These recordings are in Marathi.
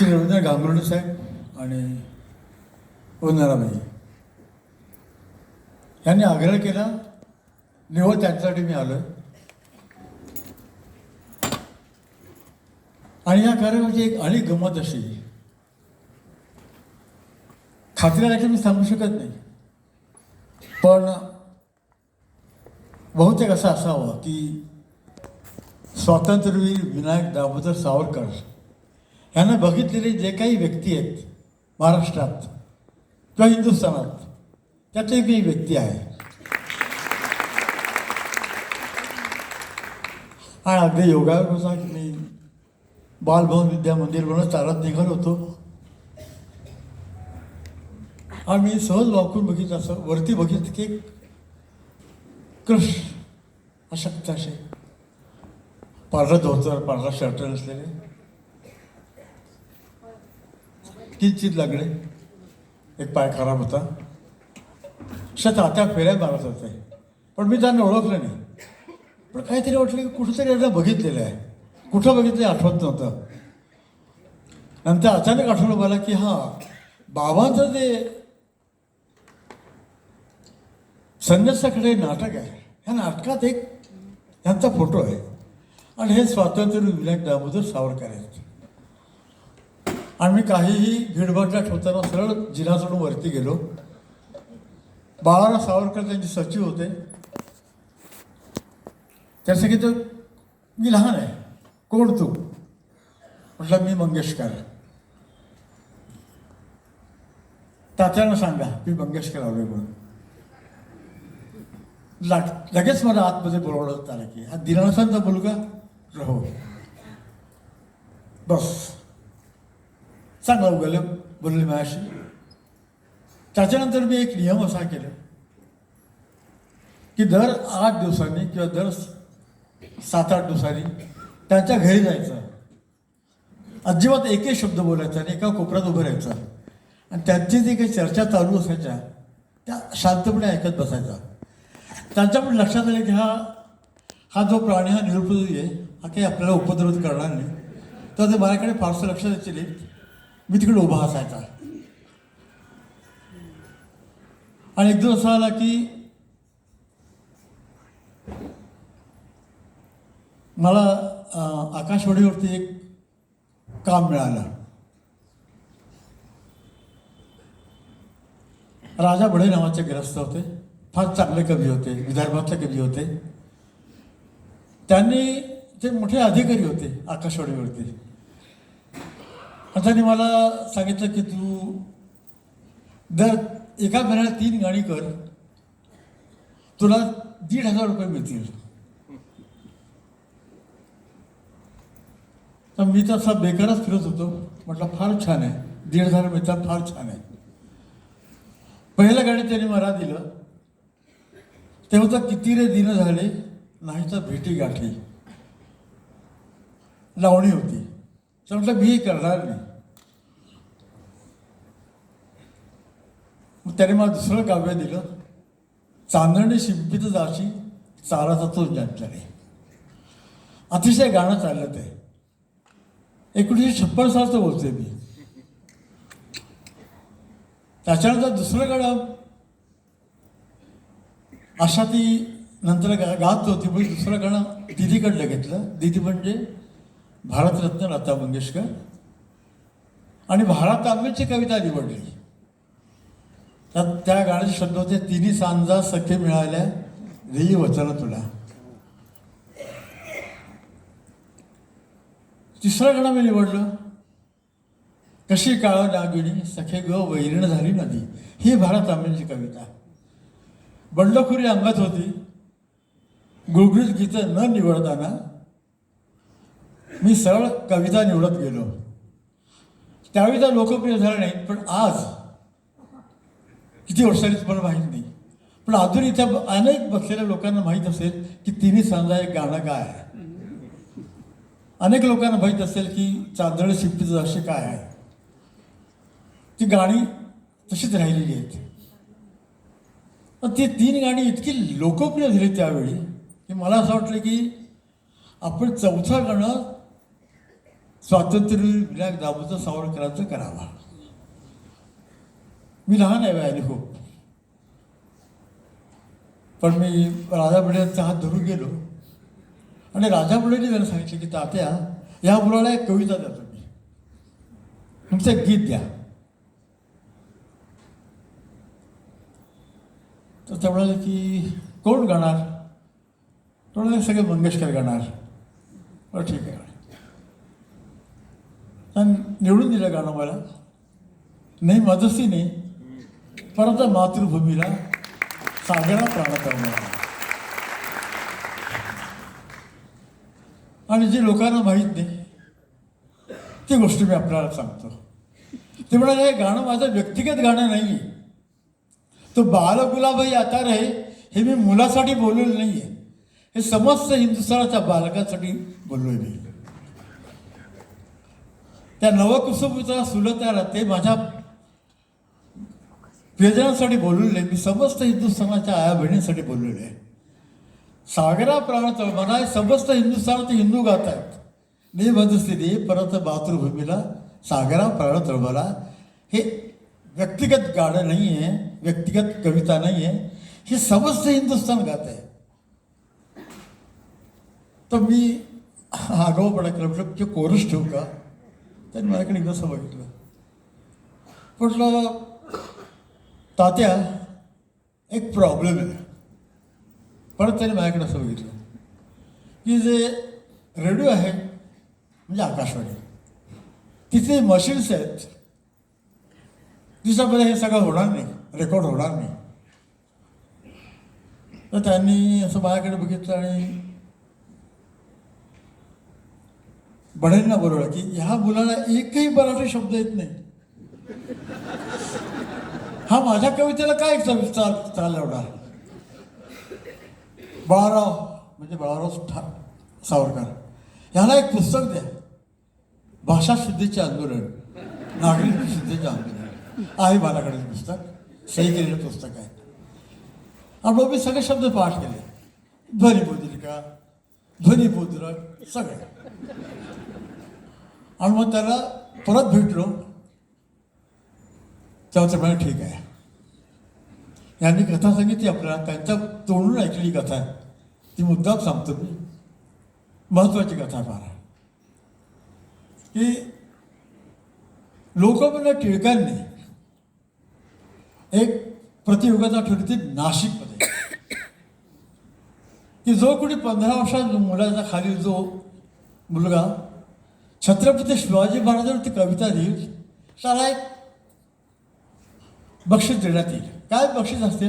श्री रवींद्र गांगुर्डे साहेब आणि वंदनाबाई यांनी आग्रह केला निवड त्यांच्यासाठी मी आलो आणि या कार्यक्रमाची एक अनेक गंमत अशी खात्री मी सांगू शकत नाही. पण बहुतेक असं असावं की स्वातंत्र्यवीर विनायक दामोदर सावरकर यांना बघितलेले जे काही व्यक्ती आहेत महाराष्ट्रात किंवा हिंदुस्थानात त्यातली मी व्यक्ती आहे. आणि अगदी योगायोग होता की मी बालभवन विद्या मंदिर म्हणून चालत निघत होतो. आणि मी सहज वाकून बघितलं असं वरती बघितलं की एक कृष अशक्त असे पांढरा धोतर पांढरा शर्ट असलेले किंचित लागले. एक पाय खराब होता. अशा तात्या फेऱ्या मारत होते. पण मी त्यांना ओळखलं नाही. पण काहीतरी वाटलं की कुठंतरी यांना बघितलेलं आहे. कुठं बघितलं आठवत नव्हतं. नंतर अचानक आठवलं मला की हां बाबांचं जे संन्यासाकडे नाटक आहे. ह्या नाटकात एक यांचा फोटो आहे. आणि हे स्वातंत्र्य विनायक दामोदर सावरकर आहेत. आणि मी काहीही भीडभाडला ठेवताना सरळ जिना सोडून वरती गेलो. बाळाराव सावरकर त्यांचे सचिव होते. त्यासाठी तर मी लहान आहे. कोण तू? म्हटलं मी मंगेशकर. तात्यानं सांगा मी मंगेशकर आलोय म्हणून. लगेच मला आतमध्ये बोलवलं आलं की हा दिनानाथांचा मुलगा रहो. बस. चांगला उगवलं बोलले माझ्याशी. त्याच्यानंतर मी एक नियम असा केला की दर आठ दिवसांनी किंवा दर सात आठ दिवसांनी त्यांच्या घरी जायचं. अजिबात एकही शब्द बोलायचा आणि एका कोपऱ्यात उभं राहायचं. आणि त्यांची जी काही चर्चा चालू असायच्या त्या शांतपणे ऐकत बसायचा. त्यांच्या पण लक्षात आलं की हा हा जो प्राणी हा निरुपयोगी आहे हा काही आपल्याला उपद्रवित करणार नाही. तर ते माझ्याकडे फारसं लक्ष द्यायचे नाही. मी तिकडे उभा असायचा. आणि एक दिवस असा आला की मला आकाशवाडीवरती आकाशवाणीवरती एक काम मिळालं. राजा बडे नावाचे ग्रस्त होते. फार चांगले कवी होते विदर्भातले कवी होते. त्यांनी ते मोठे अधिकारी होते आकाशवाणीवरती. अर्थाने मला सांगितलं की तू दर एका महिन्याला तीन गाणी कर. तुला दीड हजार रुपये मिळतील. तर मी तसा बेकारच फिरत होतो. म्हटलं फार छान आहे. दीड हजार मिळतात फार छान आहे. पहिलं गाणी त्यांनी मला दिलं. तेव्हा तर किती रे दिन झाले नाही तर भेटी गाठी. लावणी होती. तर म्हटलं मी करणार नाही। मग त्याने मला दुसरं काव्य दिलं. चांदणी शिंपित जाशी चाराचा तो ज्यांच्याने. अतिशय गाणं चाललं ते. एकोणीसशे छप्पन सालचं बोलते मी. त्याच्यानंतर दुसरं गाणं. अशा ती नंतर गा गात होती पण दुसरं गाणं दिदीकडलं घेतलं. दिदी म्हणजे भारतरत्न लता मंगेशकर आणि भारत तांबेची कविता निवडली तर त्या गाण्याचे शब्द होते तिन्ही सांजा सखे मिळाल्या देई वचन तुला. तिसरं गाणं मी निवडलं. कशी काळ नागिणी सखे ग वैरण झाली नदी. ही भारत तांबेची कविता. बंडखोरी अंगात होती. गुळगुळीत गीतं न निवडताना मी सरळ कविता निवडत गेलो. त्यावेळी तर लोकप्रिय झालं नाहीत पण आज किती वर्षांनी तुम्हाला माहीत नाही. पण अजून इथे अनेक बसलेल्या लोकांना माहीत असेल की तिन्ही सांजा एक गाणं काय आहे. अनेक लोकांना माहीत असेल की चांदळ शिंपीचं असे काय आहे. ती गाणी तशीच राहिलेली आहेत. पण ती तीन गाणी इतकी लोकप्रिय झाली त्यावेळी की मला असं वाटलं की आपण चौथं गाणं स्वातंत्र्यवीर विनायक दामोदर सावरकरांचा करावा. मी लहान आहे वयाने खूप. पण मी राजा बुड्यांचा हात धरून गेलो. आणि राजा बुड्यांनी त्यांना सांगितलं की तात्या या मुलाला एक कविता द्या तुम्ही. तुमचं एक गीत द्या. तर ते म्हणाले की कोण गाणार? तो म्हणाले सगळे मंगेशकर गाणार. बरं ठीक आहे. आणि निवडून दिलं गाणं मला. नाही मदसीने परत मातृभूमीला सागरा प्राण आणि जे लोकांना माहीत नाही ती गोष्ट मी आपल्याला सांगतो. ते म्हणाले हे गाणं माझं व्यक्तिगत गाणं नाही आहे तो बालगुलाबाई आता रे हे मी मुलासाठी बोललेलं नाही आहे हे समस्त हिंदुस्थानाच्या बालकासाठी बोललो मी. त्या नवकुसुमीचा सुलतारा ते माझ्या प्रियजनांसाठी बोललेले मी समस्त हिंदुस्थानाच्या आया बहिणींसाठी बोललेले आहे सागरा प्राणात मला हे समस्त हिंदुस्थानात हिंदू गात आहेत. ने मधस्थिती परत मातृभूमीला सागरा प्राण तळमला हे व्यक्तिगत गाणं नाही आहे व्यक्तिगत कविता नाही आहे हे समस्त हिंदुस्थान गात आहे. तर मी आगाऊपणा केला. म्हटलं की कोरस ठेवू का? त्यांनी माझ्याकडे एकदा असं बघितलं. म्हटलं तात्या एक प्रॉब्लेम आहे. परत त्याने माझ्याकडे असं बघितलं. की जे रेडिओ आहे म्हणजे आकाशवाणी तिथे मशीन्स आहेत. तिच्यामध्ये हे सगळं होणार नाही रेकॉर्ड होणार नाही. तर त्यांनी असं माझ्याकडे बघितलं आणि बढेंना बरोबर की ह्या मुलाला एकही मराठी शब्द येत नाही. हा माझ्या कवितेला काय चाल चाल- चाल लावणार बाळाराव म्हणजे बाळाराव ठा सावरकर ह्याला एक पुस्तक द्या. भाषा शुद्धीचे आंदोलन नागरिक शुद्धीचे आंदोलन. आहे माझ्याकडे पुस्तक सही केलेलं पुस्तक आहे. आपण मी सगळे शब्द पाठ केले. ध्वनिमुद्रिका ध्वनिमुद्रक सगळे. आणि मग त्याला परत भेटलो. त्याचं ते ठीक आहे. यांनी कथा सांगितली आपल्याला. त्यांच्या तोंडून ऐकलेली कथा. आहे ती मुद्दाम सांगतो मी. महत्वाची कथा आहे. फार की लोकमान्य टिळकांनी एक प्रतियोगिता ठेवली ती नाशिकमध्ये. की जो कोणी पंधरा वर्षात मुलाचा खाली जो मुलगा छत्रपती शिवाजी महाराजांवरती कविता देईल त्याला एक बक्षीस देण्यात येईल. काय बक्षीस असते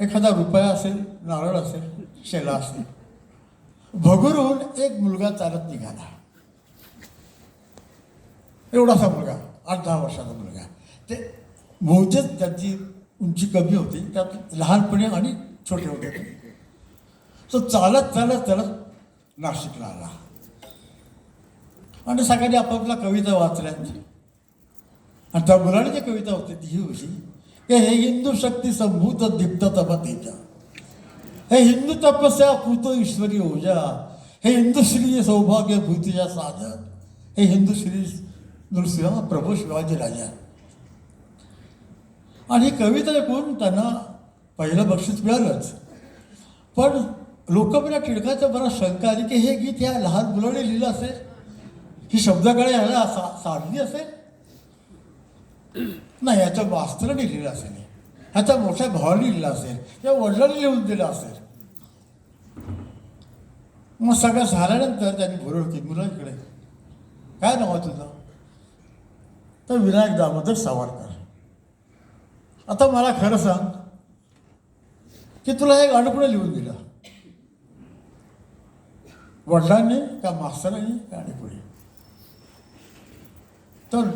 एखादा रुपया असेल नारळ असेल शेला असेल. भगुरून एक मुलगा चालत निघाला. एवढासा मुलगा आठ दहा वर्षाचा मुलगा. ते बहुतेक त्याची उंची कमी होती त्यात लहानपणी आणि छोटे होते. तो चालत चालत चालत नाशिकला आला. आणि सगळ्यांनी आपापल्या कविता वाचल्या. आणि त्या मुलाने जी कविता होती ती ही होती की हे हिंदू शक्ती संभूत दीप्त तपतेच्या हे हिंदू तपस्या कृत ईश्वरी ओजा. हे हिंदू श्री सौभाग्य भूतीच्या साधन. हे हिंदू श्री नृसिंह प्रभू शिवाजी राजा. आणि ही कविता ऐकून त्यांना पहिलं बक्षीस मिळालंच. पण लोकप्रिय टिळकाचा बरा शंका आली की हे गीत ह्या लहान मुलाने लिहिलं असेल? ही शब्दाकडे ह्याला सा साधली असेल? नाही याच्या मास्तराने लिहिलं असेल ह्याच्या मोठ्या भावाने लिहिलं असेल. या वडिलांनी लिहून दिलं असेल. मग सगळं झाल्यानंतर त्यांनी बोलवलं की मुलं इकडे काय नाव आहे तुझं? तर विनायक दामोदर सावरकर. आता मला खरं सांग की तुला हे गाणं कुठे लिहून दिलं? वडिलांनी का मास्तरांनी का आणि पुढे तर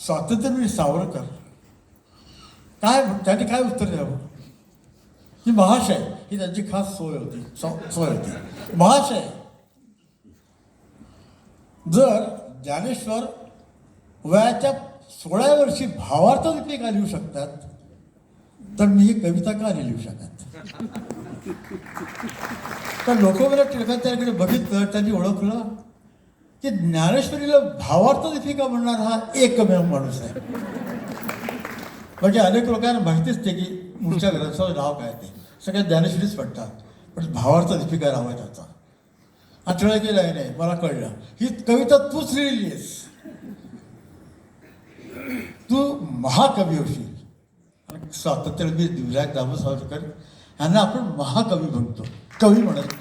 स्वातंत्र्यवीर सावरकर काय त्यांनी काय उत्तर द्यावं? ही महाशय ही त्यांची खास सोय होती सोय होती. महाशय जर ज्ञानेश्वर वयाच्या सोळाव्या वर्षी भावार्थ लिपी लिहू शकतात तर मी ही कविता का नाही लिहू शकत? तर लोक मला टिळकांच्याकडे बघितलं त्यांनी ओळखलं की ज्ञानेश्वरीला भावार्थ दीपिका म्हणणार हा एकमेव माणूस आहे? म्हणजे अनेक लोकांना माहितीच ते की मूळच्या ग्रंथाचं नाव काय ते. सगळ्या ज्ञानेश्वरीच म्हणतात पण भावार्थ दीपिका नाव आहे त्याचा? आठवड्या की नाही नाही मला कळलं. ही कविता तूच लिहिली आहेस तू महाकवी होशील. स्वातंत्र्यवीर दिवलाय दामोदर सावरकर यांना आपण महाकवी म्हणतो. कवी म्हणत